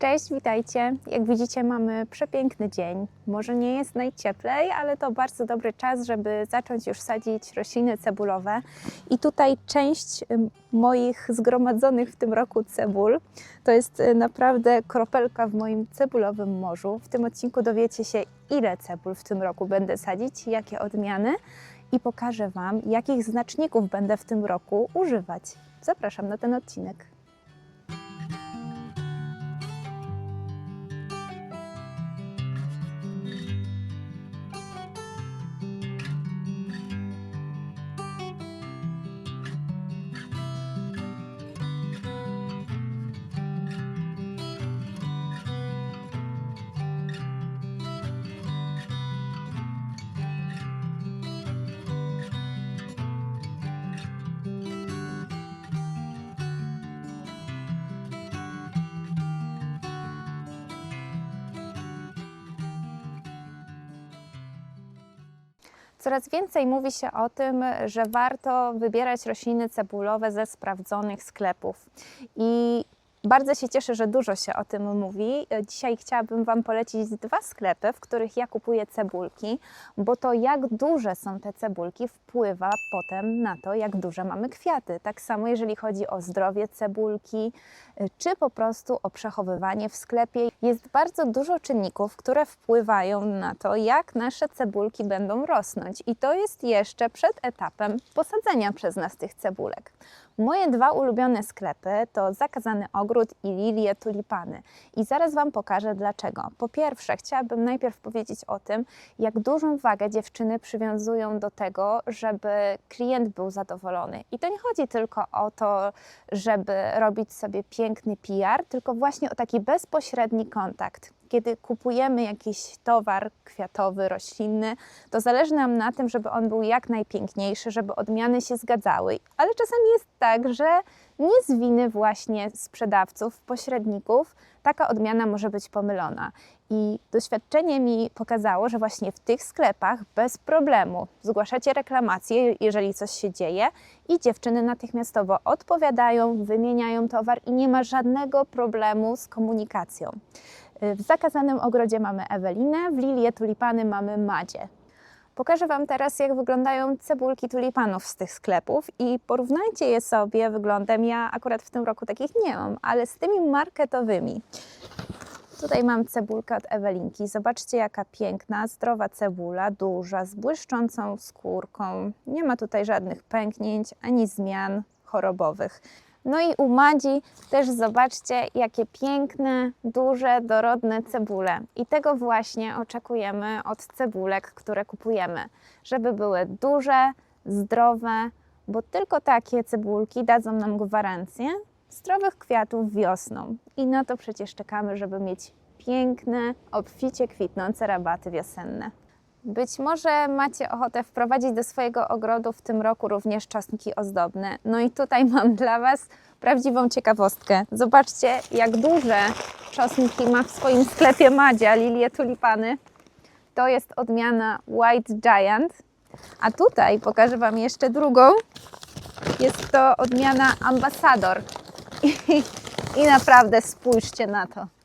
Cześć, witajcie. Jak widzicie, mamy przepiękny dzień. Może nie jest najcieplej, ale to bardzo dobry czas, żeby zacząć już sadzić rośliny cebulowe. I tutaj część moich zgromadzonych w tym roku cebul to jest y, naprawdę kropelka w moim cebulowym morzu. W tym odcinku dowiecie się, ile cebul w tym roku będę sadzić, jakie odmiany i pokażę Wam, jakich znaczników będę w tym roku używać. Zapraszam na ten odcinek. Coraz więcej mówi się o tym, że warto wybierać rośliny cebulowe ze sprawdzonych sklepów. I bardzo się cieszę, że dużo się o tym mówi. Dzisiaj chciałabym Wam polecić dwa sklepy, w których ja kupuję cebulki, bo to jak duże są te cebulki wpływa potem na to, jak duże mamy kwiaty. Tak samo jeżeli chodzi o zdrowie cebulki, czy po prostu o przechowywanie w sklepie. Jest bardzo dużo czynników, które wpływają na to, jak nasze cebulki będą rosnąć. I to jest jeszcze przed etapem posadzenia przez nas tych cebulek. Moje dwa ulubione sklepy to Zakazany Ogród i Lilie Tulipany. I zaraz Wam pokażę dlaczego. Po pierwsze, chciałabym najpierw powiedzieć o tym, jak dużą wagę dziewczyny przywiązują do tego, żeby klient był zadowolony. I to nie chodzi tylko o to, żeby robić sobie piękny PR, tylko właśnie o taki bezpośredni kontakt kiedy kupujemy jakiś towar kwiatowy, roślinny, to zależy nam na tym, żeby on był jak najpiękniejszy, żeby odmiany się zgadzały. Ale czasami jest tak, że nie z winy właśnie sprzedawców, pośredników, taka odmiana może być pomylona. I doświadczenie mi pokazało, że właśnie w tych sklepach bez problemu zgłaszacie reklamację, jeżeli coś się dzieje, i dziewczyny natychmiastowo odpowiadają, wymieniają towar i nie ma żadnego problemu z komunikacją. W zakazanym ogrodzie mamy Ewelinę, w Lilie Tulipany mamy Madzie. Pokażę Wam teraz, jak wyglądają cebulki tulipanów z tych sklepów i porównajcie je sobie wyglądem. Ja akurat w tym roku takich nie mam, ale z tymi marketowymi. Tutaj mam cebulkę od Ewelinki. Zobaczcie, jaka piękna, zdrowa cebula, duża, z błyszczącą skórką. Nie ma tutaj żadnych pęknięć ani zmian chorobowych. No i u Madzi też zobaczcie, jakie piękne, duże, dorodne cebule. I tego właśnie oczekujemy od cebulek, które kupujemy. Żeby były duże, zdrowe, bo tylko takie cebulki dadzą nam gwarancję zdrowych kwiatów wiosną. I na to przecież czekamy, żeby mieć piękne, obficie kwitnące rabaty wiosenne. Być może macie ochotę wprowadzić do swojego ogrodu w tym roku również czosnki ozdobne. No i tutaj mam dla Was prawdziwą ciekawostkę. Zobaczcie, jak duże czosnki ma w swoim sklepie Madzia, lilie tulipany. To jest odmiana White Giant. A tutaj pokażę Wam jeszcze drugą. Jest to odmiana Ambassador. I, i naprawdę spójrzcie na to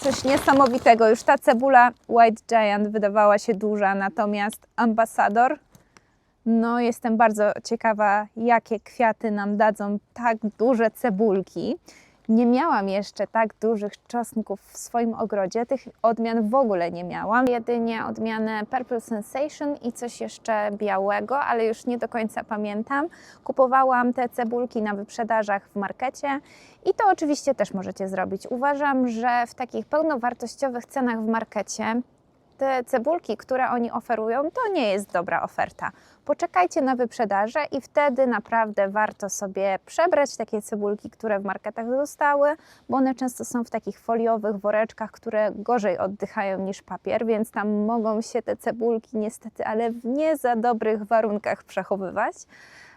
coś niesamowitego. Już ta cebula White Giant wydawała się duża, natomiast ambasador, no jestem bardzo ciekawa, jakie kwiaty nam dadzą tak duże cebulki. Nie miałam jeszcze tak dużych czosnków w swoim ogrodzie, tych odmian w ogóle nie miałam. Jedynie odmianę Purple Sensation i coś jeszcze białego, ale już nie do końca pamiętam. Kupowałam te cebulki na wyprzedażach w markecie i to oczywiście też możecie zrobić. Uważam, że w takich pełnowartościowych cenach w markecie te cebulki, które oni oferują, to nie jest dobra oferta. Poczekajcie na wyprzedaże i wtedy naprawdę warto sobie przebrać takie cebulki, które w marketach zostały, bo one często są w takich foliowych woreczkach, które gorzej oddychają niż papier, więc tam mogą się te cebulki niestety, ale w nie za dobrych warunkach przechowywać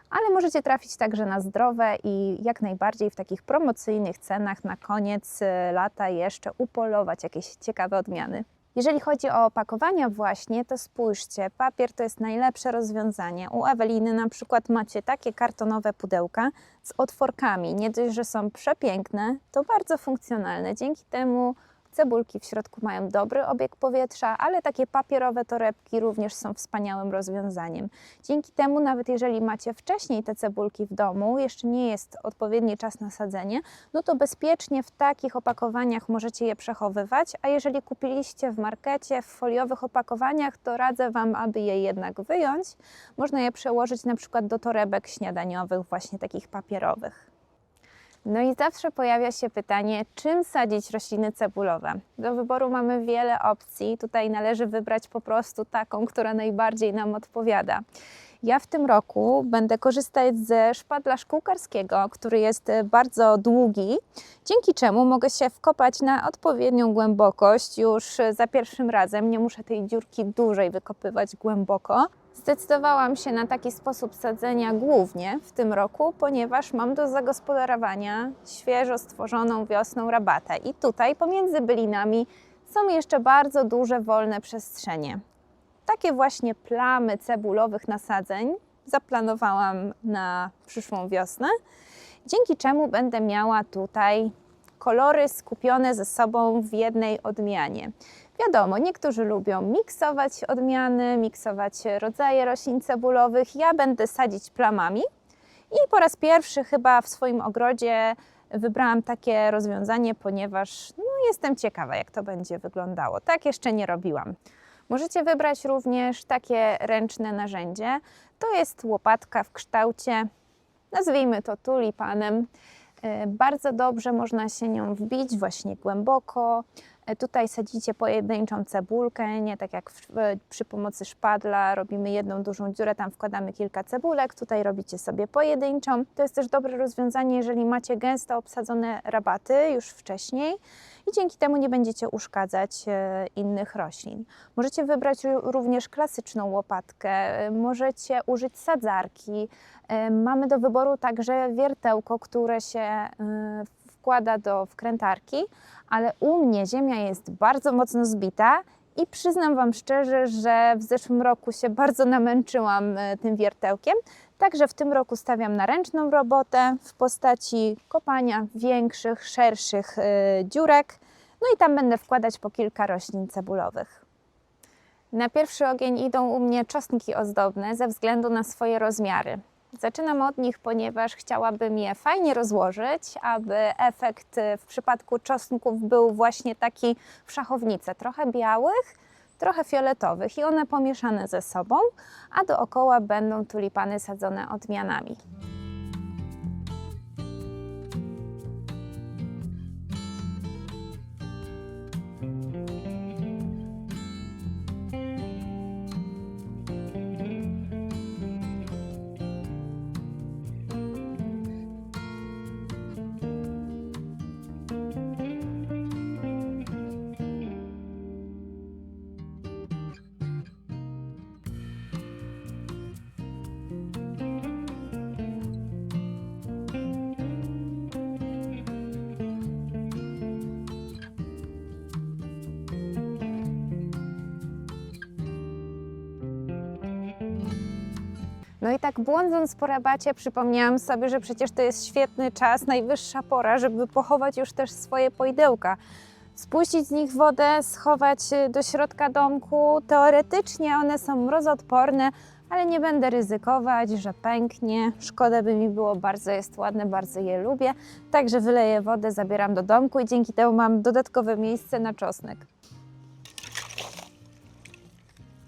ale możecie trafić także na zdrowe i jak najbardziej w takich promocyjnych cenach na koniec lata jeszcze upolować jakieś ciekawe odmiany. Jeżeli chodzi o opakowania właśnie, to spójrzcie, papier to jest najlepsze rozwiązanie. U Eweliny na przykład macie takie kartonowe pudełka z otworkami. Nie dość, że są przepiękne, to bardzo funkcjonalne. Dzięki temu cebulki w środku mają dobry obieg powietrza, ale takie papierowe torebki również są wspaniałym rozwiązaniem. Dzięki temu, nawet jeżeli macie wcześniej te cebulki w domu, jeszcze nie jest odpowiedni czas na sadzenie, no to bezpiecznie w takich opakowaniach możecie je przechowywać, a jeżeli kupiliście w markecie w foliowych opakowaniach, to radzę Wam, aby je jednak wyjąć. Można je przełożyć na przykład do torebek śniadaniowych, właśnie takich papierowych. No i zawsze pojawia się pytanie, czym sadzić rośliny cebulowe. Do wyboru mamy wiele opcji. Tutaj należy wybrać po prostu taką, która najbardziej nam odpowiada. Ja w tym roku będę korzystać ze szpadla szkółkarskiego, który jest bardzo długi, dzięki czemu mogę się wkopać na odpowiednią głębokość już za pierwszym razem. Nie muszę tej dziurki dłużej wykopywać głęboko. Zdecydowałam się na taki sposób sadzenia głównie w tym roku, ponieważ mam do zagospodarowania świeżo stworzoną wiosną rabatę. I tutaj pomiędzy bylinami są jeszcze bardzo duże wolne przestrzenie. Takie właśnie plamy cebulowych nasadzeń zaplanowałam na przyszłą wiosnę, dzięki czemu będę miała tutaj kolory skupione ze sobą w jednej odmianie. Wiadomo, niektórzy lubią miksować odmiany, miksować rodzaje roślin cebulowych. Ja będę sadzić plamami i po raz pierwszy chyba w swoim ogrodzie wybrałam takie rozwiązanie, ponieważ no, jestem ciekawa, jak to będzie wyglądało. Tak jeszcze nie robiłam. Możecie wybrać również takie ręczne narzędzie. To jest łopatka w kształcie, nazwijmy to tulipanem. E, Bardzo dobrze można się nią wbić właśnie głęboko. E, Tutaj sadzicie pojedynczą cebulkę, nie tak jak w, przy pomocy szpadla robimy jedną dużą dziurę, tam wkładamy kilka cebulek, tutaj robicie sobie pojedynczą. To jest też dobre rozwiązanie, jeżeli macie gęsto obsadzone rabaty już wcześniej i dzięki temu nie będziecie uszkadzać e, innych roślin. Możecie wybrać ró- również klasyczną łopatkę, e, możecie użyć sadzarki. Mamy do wyboru także wiertełko, które się e, wkłada do wkrętarki, ale u mnie ziemia jest bardzo mocno zbita i przyznam Wam szczerze, że w zeszłym roku się bardzo namęczyłam e, tym wiertełkiem, także w tym roku stawiam na ręczną robotę w postaci kopania większych, szerszych e, dziurek, no i tam będę wkładać po kilka roślin cebulowych. Na pierwszy ogień idą u mnie czosnki ozdobne ze względu na swoje rozmiary. Zaczynam od nich, ponieważ chciałabym je fajnie rozłożyć, aby efekt w przypadku czosnków był właśnie taki w szachownicy, trochę białych, trochę fioletowych i one pomieszane ze sobą, a dookoła będą tulipany sadzone odmianami. No i tak błądząc po rabacie przypomniałam sobie, że przecież to jest świetny czas, najwyższa pora, żeby pochować już też swoje pojdełka. Spuścić z nich wodę, schować y, do środka domku. Teoretycznie one są mrozodporne, ale nie będę ryzykować, że pęknie. Szkoda by mi było, bardzo jest ładne, bardzo je lubię. Także wyleję wodę, zabieram do domku i dzięki temu mam dodatkowe miejsce na czosnek.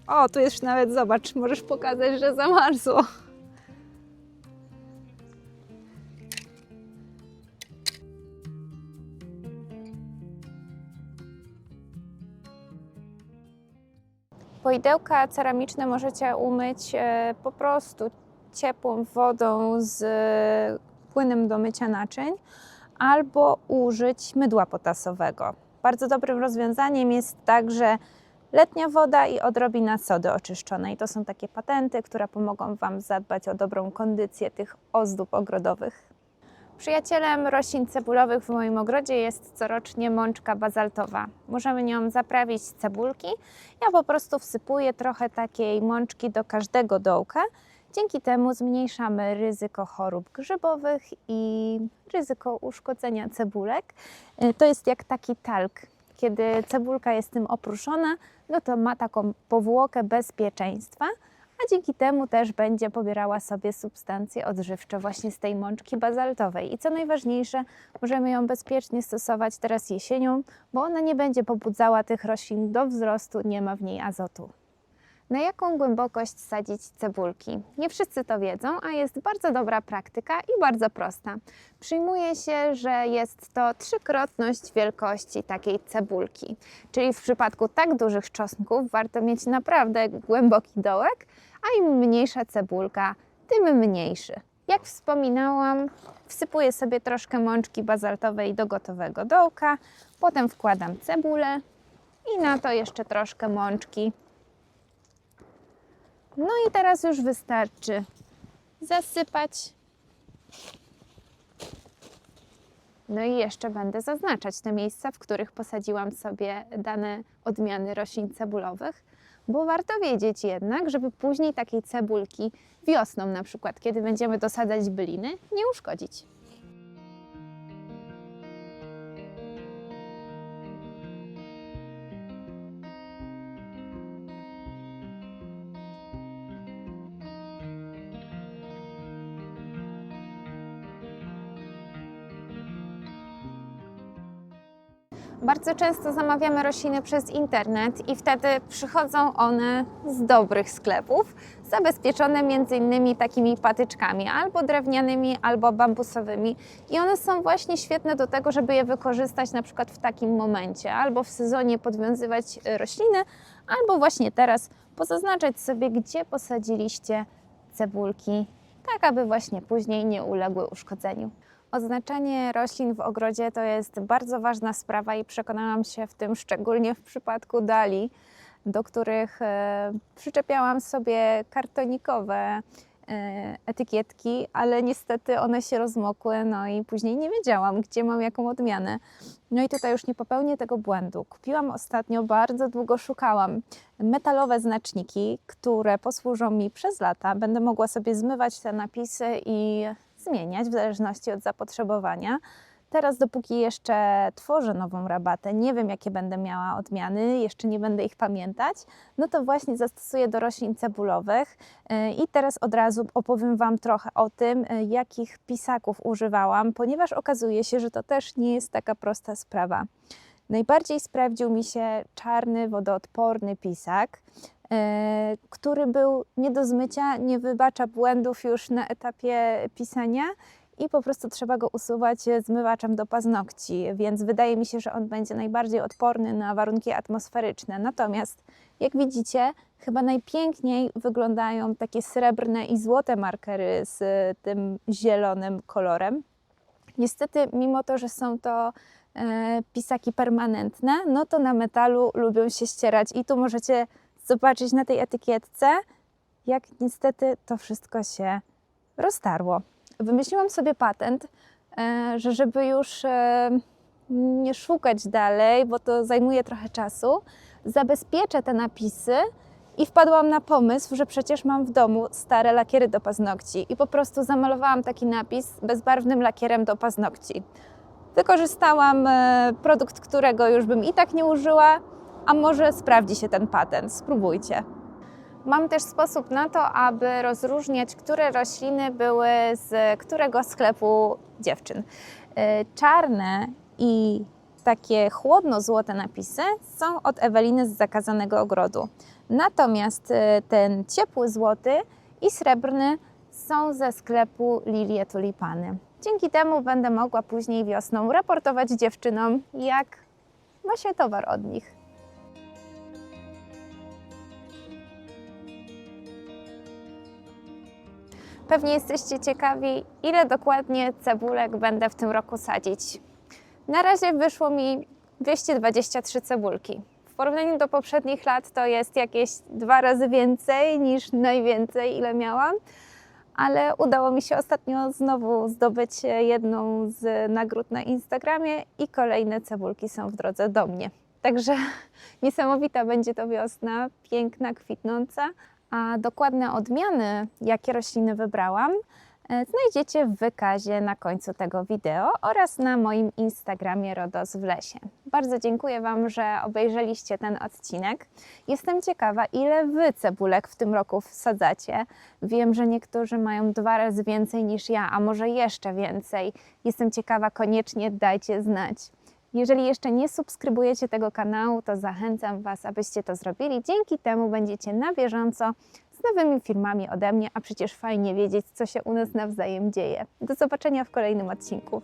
O, tu już nawet zobacz, możesz pokazać, że zamarzło. Poidełka ceramiczne możecie umyć e, po prostu ciepłą wodą z płynem do mycia naczyń albo użyć mydła potasowego. Bardzo dobrym rozwiązaniem jest także letnia woda i odrobina sody oczyszczonej. To są takie patenty, które pomogą Wam zadbać o dobrą kondycję tych ozdób ogrodowych. Przyjacielem roślin cebulowych w moim ogrodzie jest corocznie mączka bazaltowa. Możemy nią zaprawić cebulki. Ja po prostu wsypuję trochę takiej mączki do każdego dołka. Dzięki temu zmniejszamy ryzyko chorób grzybowych i ryzyko uszkodzenia cebulek. Y, To jest jak taki talk. Kiedy cebulka jest tym oprószona, no to ma taką powłokę bezpieczeństwa, a dzięki temu też będzie pobierała sobie substancje odżywcze właśnie z tej mączki bazaltowej. I co najważniejsze, możemy ją bezpiecznie stosować teraz jesienią, bo ona nie będzie pobudzała tych roślin do wzrostu, nie ma w niej azotu. Na jaką głębokość sadzić cebulki? Nie wszyscy to wiedzą, a jest bardzo dobra praktyka i bardzo prosta. Przyjmuje się, że jest to trzykrotność wielkości takiej cebulki. Czyli w przypadku tak dużych czosnków warto mieć naprawdę głęboki dołek, a im mniejsza cebulka, tym mniejszy. Jak wspominałam, wsypuję sobie troszkę mączki bazaltowej do gotowego dołka, potem wkładam cebulę i na to jeszcze troszkę mączki. No i teraz już wystarczy zasypać. No i jeszcze będę zaznaczać te miejsca, w których posadziłam sobie dane odmiany roślin cebulowych, bo warto wiedzieć jednak, żeby później takiej cebulki wiosną na przykład, kiedy będziemy dosadzać byliny, nie uszkodzić. Bardzo często zamawiamy rośliny przez internet i wtedy przychodzą one z dobrych sklepów, zabezpieczone innymi takimi patyczkami, albo drewnianymi, albo bambusowymi. I one są właśnie świetne do tego, żeby je wykorzystać na przykład w takim momencie, albo w sezonie podwiązywać e, rośliny, albo właśnie teraz pozaznaczać sobie, gdzie posadziliście cebulki, tak aby właśnie później nie uległy uszkodzeniu. Oznaczanie roślin w ogrodzie to jest bardzo ważna sprawa i przekonałam się w tym szczególnie w przypadku dali, do których e, przyczepiałam sobie kartonikowe e, etykietki, ale niestety one się rozmokły, no i później nie wiedziałam, gdzie mam jaką odmianę. No i tutaj już nie popełnię tego błędu. Kupiłam ostatnio, bardzo długo szukałam metalowe znaczniki, które posłużą mi przez lata. Będę mogła sobie zmywać te napisy i zmieniać w zależności od zapotrzebowania. Teraz, dopóki jeszcze tworzę nową rabatę, nie wiem jakie będę miała odmiany, jeszcze nie będę ich pamiętać, no to właśnie zastosuję do roślin cebulowych. Yy, I teraz od razu opowiem Wam trochę o tym, yy, jakich pisaków używałam, ponieważ okazuje się, że to też nie jest taka prosta sprawa. Najbardziej sprawdził mi się czarny, wodoodporny pisak, który był nie do zmycia, nie wybacza błędów już na etapie pisania i po prostu trzeba go usuwać zmywaczem do paznokci, więc wydaje mi się, że on będzie najbardziej odporny na warunki atmosferyczne. Natomiast, jak widzicie, chyba najpiękniej wyglądają takie srebrne i złote markery z tym zielonym kolorem. Niestety, mimo to, że są to e, pisaki permanentne, no to na metalu lubią się ścierać i tu możecie zobaczyć na tej etykietce, jak niestety to wszystko się roztarło. Wymyśliłam sobie patent, e, że żeby już e, nie szukać dalej, bo to zajmuje trochę czasu, zabezpieczę te napisy i wpadłam na pomysł, że przecież mam w domu stare lakiery do paznokci i po prostu zamalowałam taki napis bezbarwnym lakierem do paznokci. Wykorzystałam e, produkt, którego już bym i tak nie użyła, a może sprawdzi się ten patent. Spróbujcie. Mam też sposób na to, aby rozróżniać, które rośliny były z którego sklepu dziewczyn. Y, Czarne i takie chłodno-złote napisy są od Eweliny z zakazanego ogrodu. Natomiast y, ten ciepły złoty i srebrny są ze sklepu Lilie Tulipany. Dzięki temu będę mogła później wiosną raportować dziewczynom, jak ma się towar od nich. Pewnie jesteście ciekawi, ile dokładnie cebulek będę w tym roku sadzić. Na razie wyszło mi 223 cebulki. W porównaniu do poprzednich lat to jest jakieś dwa razy więcej niż najwięcej, ile miałam. ale udało mi się ostatnio znowu zdobyć jedną z nagród na Instagramie i kolejne cebulki są w drodze do mnie. Także niesamowita będzie to wiosna, piękna, kwitnąca, a dokładne odmiany, jakie rośliny wybrałam, e, znajdziecie w wykazie na końcu tego wideo oraz na moim Instagramie Rodos w lesie. Bardzo dziękuję Wam, że obejrzeliście ten odcinek. Jestem ciekawa, ile Wy cebulek w tym roku wsadzacie. Wiem, że niektórzy mają dwa razy więcej niż ja, a może jeszcze więcej. Jestem ciekawa, koniecznie dajcie znać. Jeżeli jeszcze nie subskrybujecie tego kanału, to zachęcam Was, abyście to zrobili. Dzięki temu będziecie na bieżąco z nowymi filmami ode mnie, a przecież fajnie wiedzieć, co się u nas nawzajem dzieje. Do zobaczenia w kolejnym odcinku.